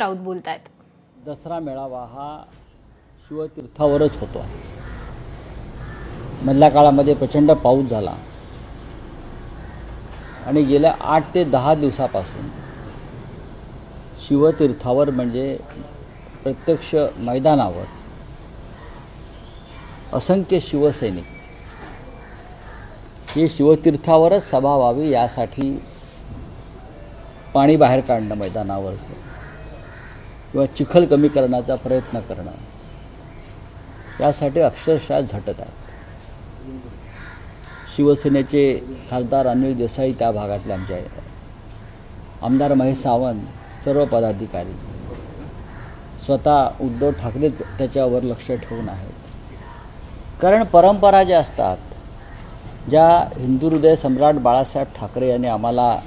राऊत बोलत आहेत दसरा मेळावा हा शिवतीर्थावरच होतो. मधल्या काळामध्ये प्रचंड पाऊस झाला. आणि गेल्या आठ ते दहा दिवसापासून शिवतीर्थावर म्हणजे प्रत्यक्ष मैदानावर असंख्य शिवसैनिक हे शिवतीर्थावरच सभा व्हावी यासाठी पाणी बाहेर काढणं मैदानावरचं. किंवा चिखल कमी करण्याचा प्रयत्न करणं. यासाठी अक्षरशः झटत आहेत. शिवसेनेचे खासदार अनिल देसाई त्या भागातले आमच्या आहेत. आमदार महेश सावंत सर्व पदाधिकारी. स्वतः उद्धव ठाकरे त्याच्यावर लक्ष ठेवून आहेत. कारण परंपरा ज्या असतात ज्या हिंदू हृदय सम्राट बाळासाहेब ठाकरे यांनी आम्हाला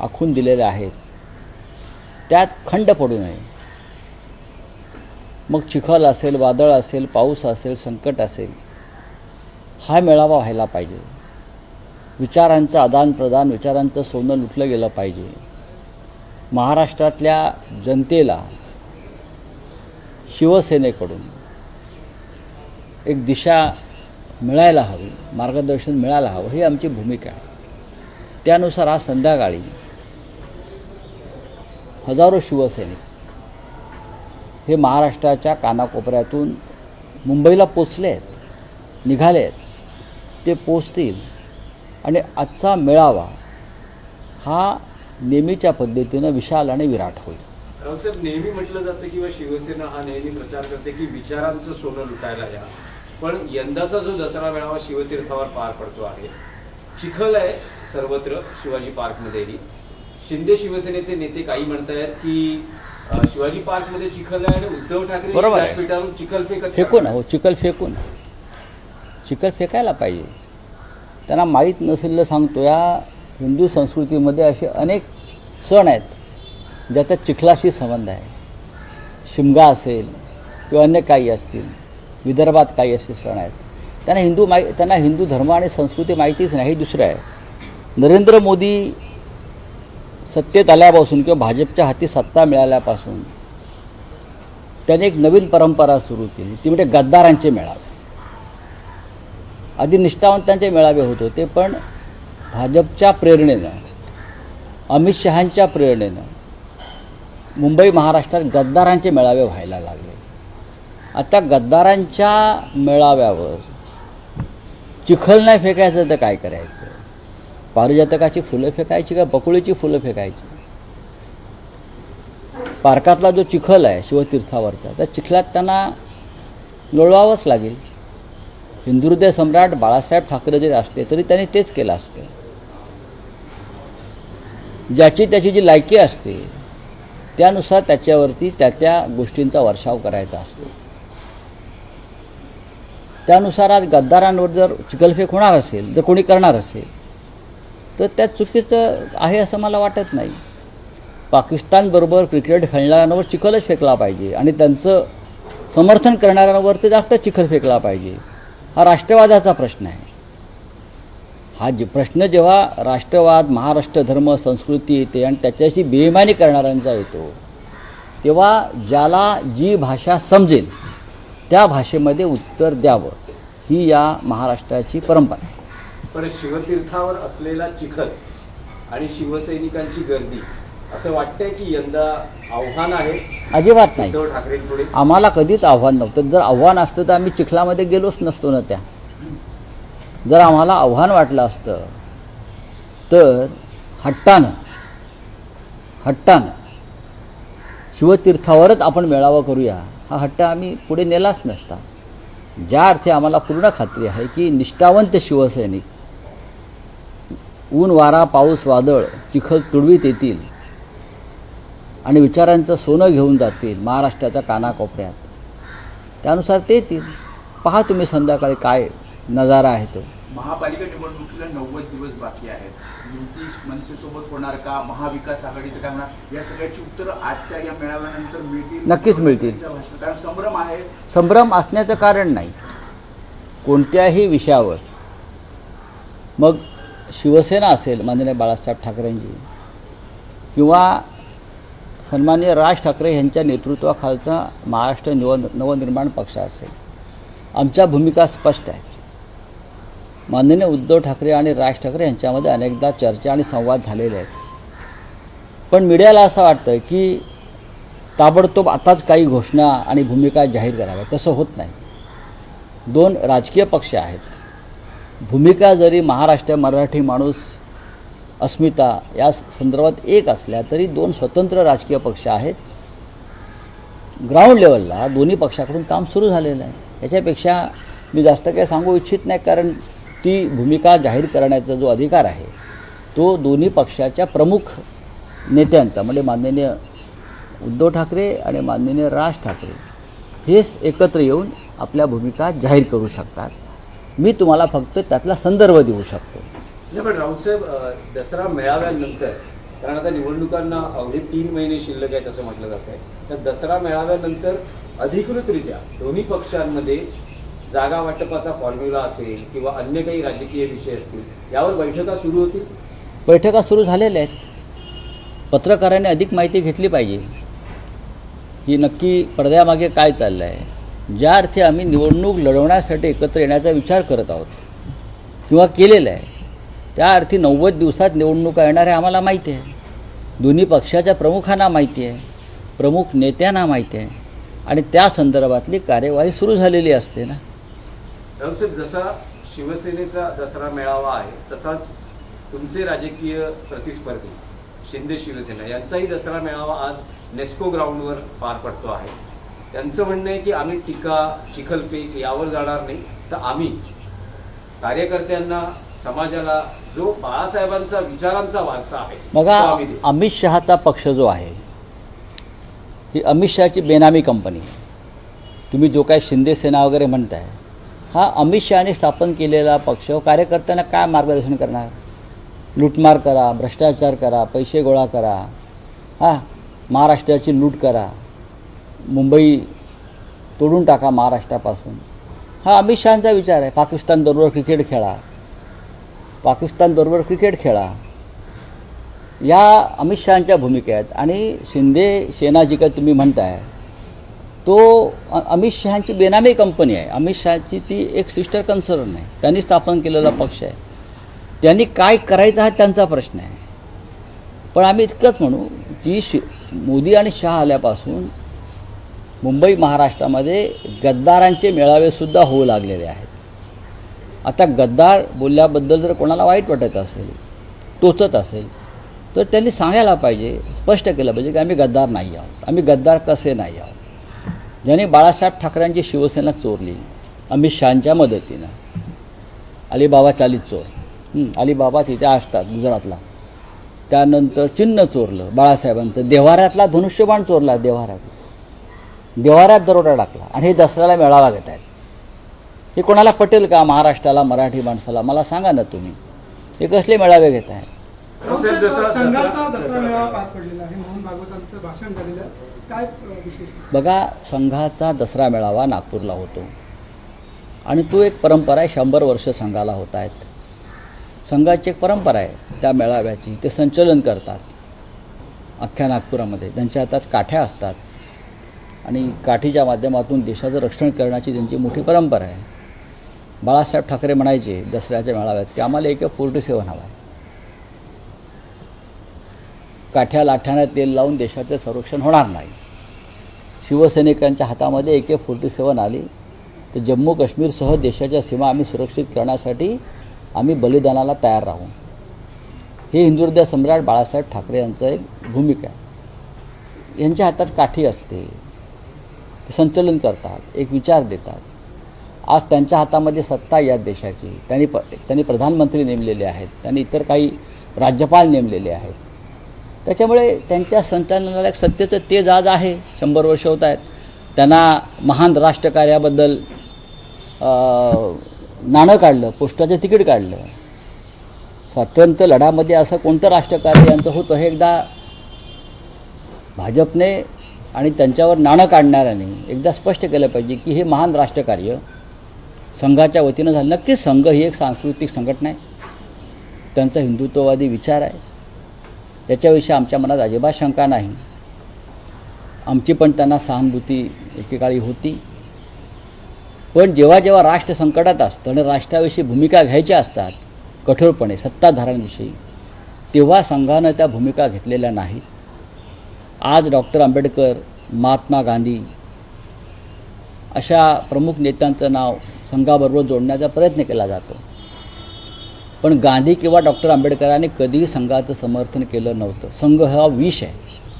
आखून दिलेल्या आहेत त्यात खंड पडू नये. मग चिखल असेल वादळ असेल पाऊस असेल संकट असेल हा मेळावा व्हायला पाहिजे. विचारांचं आदानप्रदान विचारांचं सोनं लुटलं गेलं पाहिजे. महाराष्ट्रातल्या जनतेला शिवसेनेकडून एक दिशा मिळायला हवी मार्गदर्शन मिळायला हवं ही आमची भूमिका आहे. त्यानुसार आज संध्याकाळी हजारो शिवसैनिक हे महाराष्ट्राच्या कानाकोपऱ्यातून मुंबईला पोचले आहेत निघाले आहेत. ते पोचतील. आणि आजचा मेळावा हा नेहमीच्या पद्धतीनं विशाल आणि विराट होईल. रावसाहेब नेहमी म्हटलं जातं किंवा शिवसेना हा नेहमी प्रचार करते की विचारांचं सोनं लुटायला या. पण यंदाचा जो दसरा मेळावा शिवतीर्थावर पार पडतो आहे चिखल आहे सर्वत्र शिवाजी पार्कमध्येही. शिंदे शिवसेनेचे नेते काही म्हणतायत की शिवाजी पार्कमध्ये चिखल आहे आणि उद्धव ठाकरे बरोबर आहे. व्यासपीठावरून चिखल फेकच फेकून हो चिखल फेकून चिखल फेकायला पाहिजे. त्यांना माहीत नसेल सांगतो या हिंदू संस्कृतीमध्ये असे अनेक सण आहेत ज्याचा चिखलाशी संबंध आहे. शिमगा असेल किंवा अन्य काही असतील विदर्भात काही असे सण आहेत. त्यांना हिंदू माहि त्यांना हिंदू धर्म आणि संस्कृती माहितीच नाही हे दुसरं आहे. नरेंद्र मोदी सत्तेत आल्यापासून किंवा भाजपच्या हाती सत्ता मिळाल्यापासून त्याने एक नवीन परंपरा सुरू केली. ती म्हणजे गद्दारांचे मेळावे. आधी निष्ठावंतांचे मेळावे होत होते पण भाजपच्या प्रेरणेनं अमित शहांच्या प्रेरणेनं मुंबई महाराष्ट्रात गद्दारांचे मेळावे व्हायला लागले. आता गद्दारांच्या मेळाव्यावर चिखल नाही फेकायचं तर काय करायचं? पारिजातकाची फुलं फेकायची का बकुळीची फुलं फेकायची? पार्कातला जो चिखल आहे शिवतीर्थावरचा त्या चिखलात त्यांना लोळवावंच लागेल. हिंदुहृदय सम्राट बाळासाहेब ठाकरे जरी असते तरी त्यांनी तेच केलं असतं. ज्याची त्याची जी लायकी असते त्यानुसार त्याच्यावरती त्या त्या गोष्टींचा वर्षाव करायचा असतो. त्यानुसार आज गद्दारांवर जर चिखलफेक होणार असेल जर कोणी करणार असेल तर त्या चुकीचं आहे असं मला वाटत नाही. पाकिस्तानबरोबर क्रिकेट खेळणाऱ्यांवर चिखलच फेकला पाहिजे आणि त्यांचं समर्थन करणाऱ्यांवर ते जास्त चिखल फेकला पाहिजे. हा राष्ट्रवादाचा प्रश्न आहे. हा जे प्रश्न जेव्हा राष्ट्रवाद महाराष्ट्र धर्म संस्कृती येते आणि त्याच्याशी बेईमानी करणाऱ्यांचा येतो तेव्हा ज्याला जी भाषा समजेल त्या भाषेमध्ये उत्तर द्यावं ही या महाराष्ट्राची परंपरा आहे. पण शिवतीर्थावर असलेला चिखल आणि शिवसैनिकांची गर्दी असं वाटतंय की यंदा आव्हान आहे. अजिबात नाही. उद्धव ठाकरेंपुढे आम्हाला कधीच आव्हान नव्हतं. जर आव्हान असतं तर आम्ही चिखलामध्ये गेलोच नसतो ना त्या. जर आम्हाला आव्हान वाटलं असतं तर हट्टानं हट्टानं शिवतीर्थावरच आपण मेळावा करूया. हा हट्ट आम्ही पुढे नेलाच नसता. ज्या अर्थी आम्हाला पूर्ण खात्री आहे की निष्ठावंत शिवसैनिक ऊन वारा पाऊस वादळ चिखल तुडवीत येतील आणि विचारांचं सोनं घेऊन जातील महाराष्ट्राच्या कानाकोपऱ्यात. त्यानुसार ते येतील. पहा तुम्ही संध्याकाळी काय नजारा आहे तो. महापालिका निवडणुकीला नव्वद दिवस बाकी आहेत. युती मनसेसोबत होणार का? महाविकास आघाडीचं काय होणार? या सगळ्याची उत्तरं आजच्या या मेळाव्यानंतर मिळतील. नक्कीच मिळतील. कारण संभ्रम आहे. संभ्रम असण्याचं कारण नाही. कोणत्याही विषयावर. मग शिवसेना असेल माननीय बाळासाहेब ठाकरेंची किंवा सन्माननीय राज ठाकरे यांच्या नेतृत्वाखालचा महाराष्ट्र निव नवनिर्माण पक्ष असेल. आमच्या भूमिका स्पष्ट आहे. माननीय उद्धव ठाकरे आणि राज ठाकरे यांच्यामध्ये अनेकदा चर्चा आणि संवाद झालेले आहेत. पण मीडियाला असं वाटतं की ताबडतोब आताच काही घोषणा आणि भूमिका जाहीर कराव्या तसं होत नाही. दोन राजकीय पक्ष आहेत. भूमिका जरी महाराष्ट्र मराठी माणूस अस्मिता या संदर्भात एक असल्या तरी दोन स्वतंत्र राजकीय पक्ष आहेत. ग्राउंड लेवलला दोन्ही पक्षाकडून काम सुरू झालेलं आहे. याच्यापेक्षा मी जास्त काही सांगू इच्छित नाही कारण ती भूमिका जाहीर करण्याचा जो अधिकार आहे तो दोन्ही पक्षाच्या प्रमुख नेत्यांचा म्हणजे माननीय उद्धव ठाकरे आणि माननीय राज ठाकरे हेच एकत्र येऊन आपल्या भूमिका जाहीर करू शकतात. मी तुम्हाला फक्त त्यातला संदर्भ देऊ शकतो. पण राऊतसाहेब दसरा मेळाव्यानंतर कारण आता निवडणुकांना अवघे तीन महिने शिल्लक आहेत असं म्हटलं जात आहे तर दसरा मेळाव्यानंतर अधिकृतरित्या दोन्ही पक्षांमध्ये जागा वाटपाचा फॉर्म्युला असेल किंवा अन्य काही राजकीय विषय असतील यावर बैठका सुरू होतील? बैठका सुरू झालेल्या आहेत. पत्रकारांनी अधिक माहिती घेतली पाहिजे. की नक्की पडद्यामागे काय चाललं आहे ज्या अर्थी आम्ही निवडणूक लढवण्यासाठी एकत्र येण्याचा विचार करत आहोत किंवा केलेला आहे त्या अर्थी नव्वद दिवसात निवडणुका येणार आहे आम्हाला माहिती आहे. दोन्ही पक्षाच्या प्रमुखांना माहिती आहे प्रमुख नेत्यांना माहिती आहे. आणि त्या संदर्भातली कार्यवाही सुरू झालेली असते ना. राऊतसाहेब जसा शिवसेनेचा दसरा मेळावा आहे तसाच तुमचे राजकीय प्रतिस्पर्धी शिंदे शिवसेना यांचाही दसरा मेळावा आज नेस्को ग्राउंडवर पार पडतो आहे त्यांचं म्हणणं आहे की आम्ही टीका चिखलफेक यावर जाणार नाही तर आम्ही कार्यकर्त्यांना समाजाला जो बाळासाहेबांचा विचारांचा वारसा आहे बघा. अमित शहाचा पक्ष जो आहे ही अमित शहाची बेनामी कंपनी. तुम्ही जो काय शिंदे सेना वगैरे म्हणताय हा अमित शहाने स्थापन केलेला पक्ष कार्यकर्त्यांना काय मार्गदर्शन करणार? लूटमार करा भ्रष्टाचार करा पैसे गोळा करा. हां महाराष्ट्राची लूट करा. मुंबई तोडून टाका महाराष्ट्रापासून. हा अमित शहाचा विचार आहे. पाकिस्तानबरोबर क्रिकेट खेळा. पाकिस्तानबरोबर क्रिकेट खेळा. या अमित शहाच्या भूमिका आहेत आणि शिंदे सेना जी काय तुम्ही म्हणताय तो अमित शहाची बेनामी कंपनी आहे. अमित शहाची ती एक सिस्टर कन्सर्न आहे. त्यांनी स्थापन केलेला पक्ष आहे. त्यांनी काय करायचं हा त्यांचा प्रश्न आहे. पण आम्ही इतकंच म्हणू की शि मोदी आणि शहा आल्यापासून मुंबई महाराष्ट्रामध्ये गद्दारांचे मेळावेसुद्धा होऊ लागलेले आहेत. आता गद्दार बोलल्याबद्दल जर कोणाला वाईट वाटत असेल टोचत असेल तर त्यांनी सांगायला पाहिजे स्पष्ट केलं पाहिजे की आम्ही गद्दार नाही आहोत. आम्ही गद्दार कसे नाही आहोत? ज्याने बाळासाहेब ठाकरेंची शिवसेना चोरली अमित शहांच्या मदतीनं. अलिबाबा चालीत चोर. अलीबाबा अलिबाबा तिथे असतात गुजरातला. त्यानंतर चिन्ह चोरलं बाळासाहेबांचं. देव्हाऱ्यातला धनुष्यबाण चोरला देव्हाऱ्यात. देव्हाऱ्यात दरोडा टाकला आणि हे दसऱ्याला मेळावा घेत आहेत. हे कोणाला पटेल का? महाराष्ट्राला मराठी माणसाला? मला सांगा ना तुम्ही. हे कसले मेळावे घेत आहेत? काय बघा संघाचा दसरा मेळावा नागपूरला होतो. आणि तो एक परंपरा आहे शंभर वर्ष संघाला होत आहेत. संघाची एक परंपरा आहे त्या मेळाव्याची. ते संचलन करतात अख्ख्या नागपुरामध्ये. त्यांच्या हातात काठ्या असतात. आणि काठीच्या माध्यमातून देशाचं रक्षण करण्याची त्यांची मोठी परंपरा आहे. बाळासाहेब ठाकरे म्हणायचे दसऱ्याच्या मेळाव्यात की आम्हाला एक फोर्टी सेवन हवा आहे. काठ्या लाठ्यानं तेल लावून देशाचे संरक्षण होणार नाही. शिवसैनिकांच्या हातामध्ये ए के फोर्टी सेवन आली. तर जम्मू काश्मीरसह देशाच्या सीमा आम्ही सुरक्षित करण्यासाठी आम्ही बलिदानाला तयार राहू. हे हिंदुहृदय सम्राट बाळासाहेब ठाकरे यांचं एक भूमिका आहे. यांच्या हातात काठी असते. ते संचलन करतात एक विचार देतात. आज त्यांच्या हातामध्ये सत्ता या देशाची. त्यांनी प त्यांनी प्रधानमंत्री नेमलेले आहेत. त्यांनी इतर काही राज्यपाल नेमलेले आहेत. त्याच्यामुळे त्यांच्या संचालनाला एक सत्तेचं तेज आज आहे. शंभर वर्ष होत आहेत. त्यांना महान राष्ट्रकार्याबद्दल नाणं काढलं पोस्टाचं तिकीट काढलं. स्वातंत्र्य लढ्यामध्ये असं कोणतं राष्ट्रकार्य यांचं होतं हे एकदा भाजपने आणि त्यांच्यावर नाणं काढणाऱ्याने एकदा स्पष्ट केलं पाहिजे की हे महान राष्ट्रकार्य संघाच्या वतीनं झालं. नक्कीच संघ ही एक सांस्कृतिक संघटना आहे. त्यांचा हिंदुत्ववादी विचार आहे. त्याच्याविषयी आमच्या मनात अजिबात शंका नाही. आमची पण त्यांना सहानुभूती एकेकाळी होती. पण जेव्हा जेव्हा राष्ट्र संकटात असतं आणि राष्ट्राविषयी भूमिका घ्यायच्या असतात कठोरपणे सत्ताधाऱ्यांविषयी तेव्हा संघानं त्या भूमिका घेतलेल्या नाहीत. आज डॉक्टर आंबेडकर महात्मा गांधी अशा प्रमुख नेत्यांचं नाव संघाबरोबर जोडण्याचा प्रयत्न केला जातो. पण गांधी किंवा डॉक्टर आंबेडकरांनी कधीही संघाचं समर्थन केलं नव्हतं. संघ हा विष आहे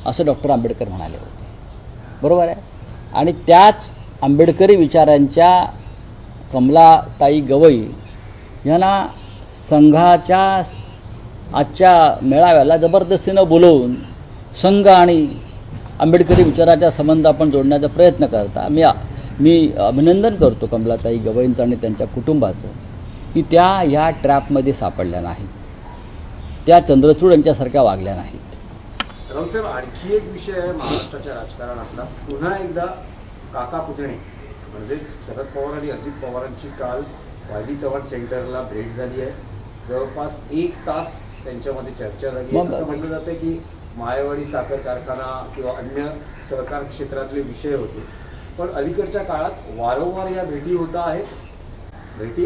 असं डॉक्टर आंबेडकर म्हणाले होते. बरोबर आहे? आणि त्याच आंबेडकरी विचारांच्या कमलाताई गवई यांना संघाच्या आजच्या मेळाव्याला जबरदस्तीनं बोलवून संघ आणि आंबेडकरी विचाराच्या संबंध आपण जोडण्याचा प्रयत्न करता. मी मी अभिनंदन करतो कमलाताई गवईंचं आणि त्यांच्या कुटुंबाचं. की त्या या ट्रॅपमध्ये सापडल्या नाहीत. त्या चंद्रचूड यांच्यासारख्या वागल्या नाहीत. राऊत साहेब आणखी एक विषय आहे महाराष्ट्राच्या राजकारणातला पुन्हा एकदा काका पुतणे म्हणजेच शरद पवार आणि अजित पवारांची काल वायदी चव्हाण सेंटरला भेट झाली आहे. जवळपास एक तास त्यांच्यामध्ये चर्चा झाली असं म्हटलं जातं की मायावाडी साखर कारखाना किंवा अन्य सहकार क्षेत्रातले विषय होते. पण अलीकडच्या काळात वारंवार या भेटी होत आहेत. भेटी